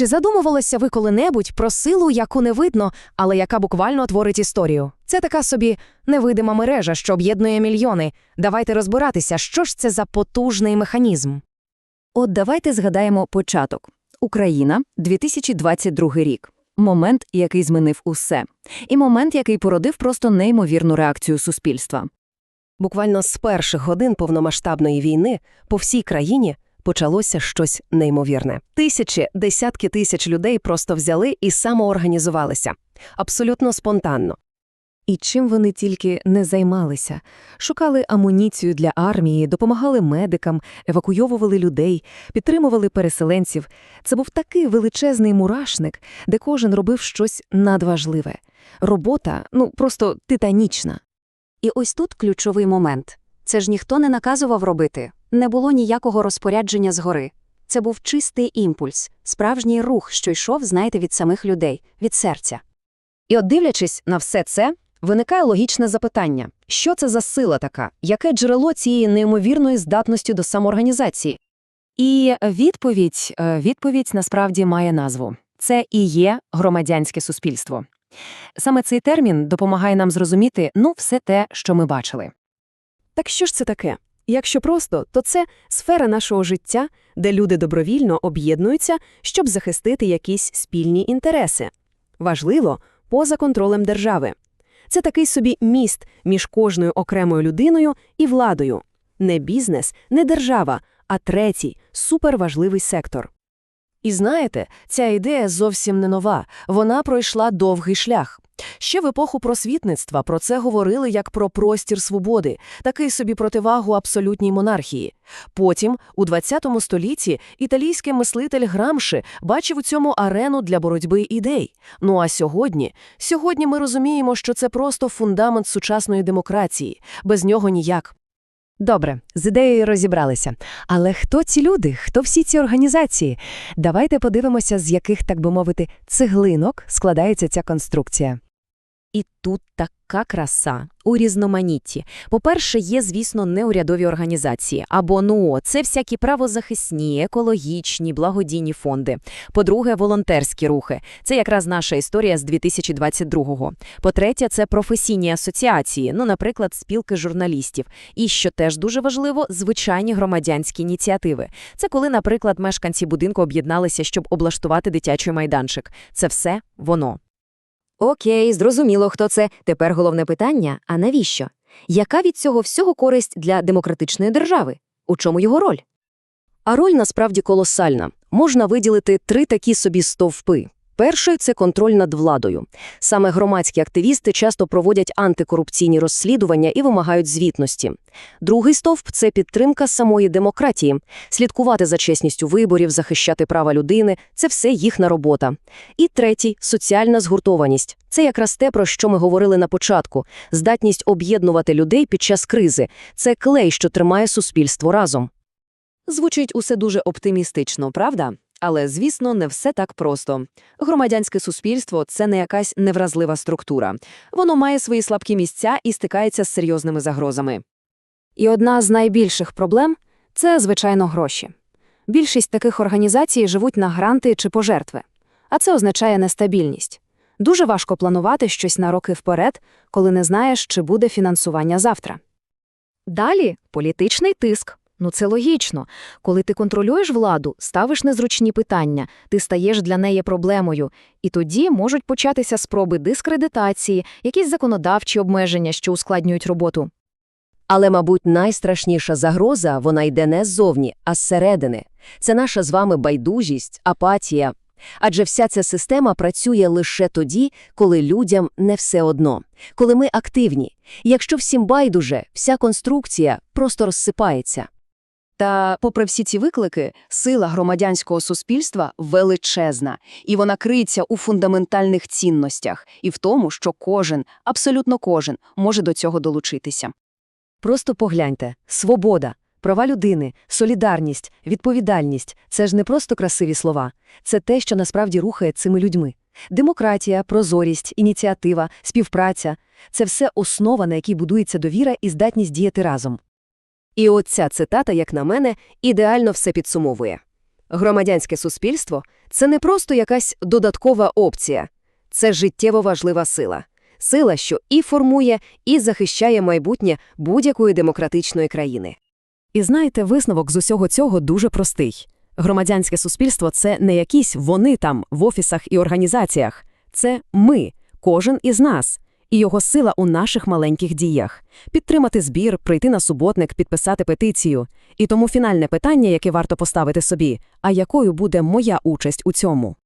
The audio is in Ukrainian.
Чи задумувалися ви коли-небудь про силу, яку не видно, але яка буквально творить історію? Це така собі невидима мережа, що об'єднує мільйони. Давайте розбиратися, що ж це за потужний механізм. От давайте згадаємо початок. Україна, 2022 рік. Момент, який змінив усе. І момент, який породив просто неймовірну реакцію суспільства. Буквально з перших годин повномасштабної війни по всій країні почалося щось неймовірне. Тисячі, десятки тисяч людей просто взяли і самоорганізувалися. Абсолютно спонтанно. І чим вони тільки не займалися. Шукали амуніцію для армії, допомагали медикам, евакуйовували людей, підтримували переселенців. Це був такий величезний мурашник, де кожен робив щось надважливе. Робота, ну, просто титанічна. І ось тут ключовий момент. Це ж ніхто не наказував робити, не було ніякого розпорядження згори. Це був чистий імпульс, справжній рух, що йшов, знаєте, від самих людей, від серця. І от дивлячись на все це, виникає логічне запитання. Що це за сила така? Яке джерело цієї неймовірної здатності до самоорганізації? І відповідь, е, відповідь насправді має назву. Це і є громадянське суспільство. Саме цей термін допомагає нам зрозуміти, ну, все те, що ми бачили. Так що ж це таке? Якщо просто, то це сфера нашого життя, де люди добровільно об'єднуються, щоб захистити якісь спільні інтереси. Важливо, поза контролем держави. Це такий собі міст між кожною окремою людиною і владою. Не бізнес, не держава, а третій, суперважливий сектор. І знаєте, ця ідея зовсім не нова, вона пройшла довгий шлях. Ще в епоху просвітництва про це говорили як про простір свободи, такий собі противагу абсолютній монархії. Потім, у ХХ столітті, італійський мислитель Грамши бачив у цьому арену для боротьби ідей. Ну а сьогодні? Сьогодні ми розуміємо, що це просто фундамент сучасної демократії. Без нього ніяк. Добре, з ідеєю розібралися. Але хто ці люди? Хто всі ці організації? Давайте подивимося, з яких, так би мовити, цеглинок складається ця конструкція. І тут така краса у різноманітті. По-перше, є, звісно, неурядові організації або НУО. Це всякі правозахисні, екологічні, благодійні фонди. По-друге, волонтерські рухи. Це якраз наша історія з 2022-го. По-третє, це професійні асоціації, ну, наприклад, спілки журналістів. І, що теж дуже важливо, звичайні громадянські ініціативи. Це коли, наприклад, мешканці будинку об'єдналися, щоб облаштувати дитячий майданчик. Це все воно. Окей, зрозуміло, хто це. Тепер головне питання: а навіщо? Яка від цього всього користь для демократичної держави? У чому його роль? А роль насправді колосальна. Можна виділити три такі собі стовпи. Перший – це контроль над владою. Саме громадські активісти часто проводять антикорупційні розслідування і вимагають звітності. Другий стовп – це підтримка самої демократії. Слідкувати за чесністю виборів, захищати права людини – це все їхня робота. І третій – соціальна згуртованість. Це якраз те, про що ми говорили на початку. Здатність об'єднувати людей під час кризи – це клей, що тримає суспільство разом. Звучить усе дуже оптимістично, правда? Але, звісно, не все так просто. Громадянське суспільство – це не якась невразлива структура. Воно має свої слабкі місця і стикається з серйозними загрозами. І одна з найбільших проблем це, звичайно, гроші. Більшість таких організацій живуть на гранти чи пожертви, а це означає нестабільність. Дуже важко планувати щось на роки вперед, коли не знаєш, чи буде фінансування завтра. Далі політичний тиск. Ну це логічно. Коли ти контролюєш владу, ставиш незручні питання, ти стаєш для неї проблемою. І тоді можуть початися спроби дискредитації, якісь законодавчі обмеження, що ускладнюють роботу. Але, мабуть, найстрашніша загроза вона йде не ззовні, а зсередини. Це наша з вами байдужість, апатія. Адже вся ця система працює лише тоді, коли людям не все одно, коли ми активні. Якщо всім байдуже, вся конструкція просто розсипається. Та, попри всі ці виклики, сила громадянського суспільства величезна, і вона криється у фундаментальних цінностях і в тому, що кожен, абсолютно кожен, може до цього долучитися. Просто погляньте: свобода, права людини, солідарність, відповідальність це ж не просто красиві слова, це те, що насправді рухає цими людьми. Демократія, прозорість, ініціатива, співпраця це все основа, на якій будується довіра і здатність діяти разом. І оця цитата, як на мене, ідеально все підсумовує. Громадянське суспільство – це не просто якась додаткова опція. Це життєво важлива сила. Сила, що і формує, і захищає майбутнє будь-якої демократичної країни. І знаєте, висновок з усього цього дуже простий. Громадянське суспільство – це не якісь вони там в офісах і організаціях. Це ми, кожен із нас. І його сила у наших маленьких діях. Підтримати збір, прийти на суботник, підписати петицію. І тому фінальне питання, яке варто поставити собі – а якою буде моя участь у цьому?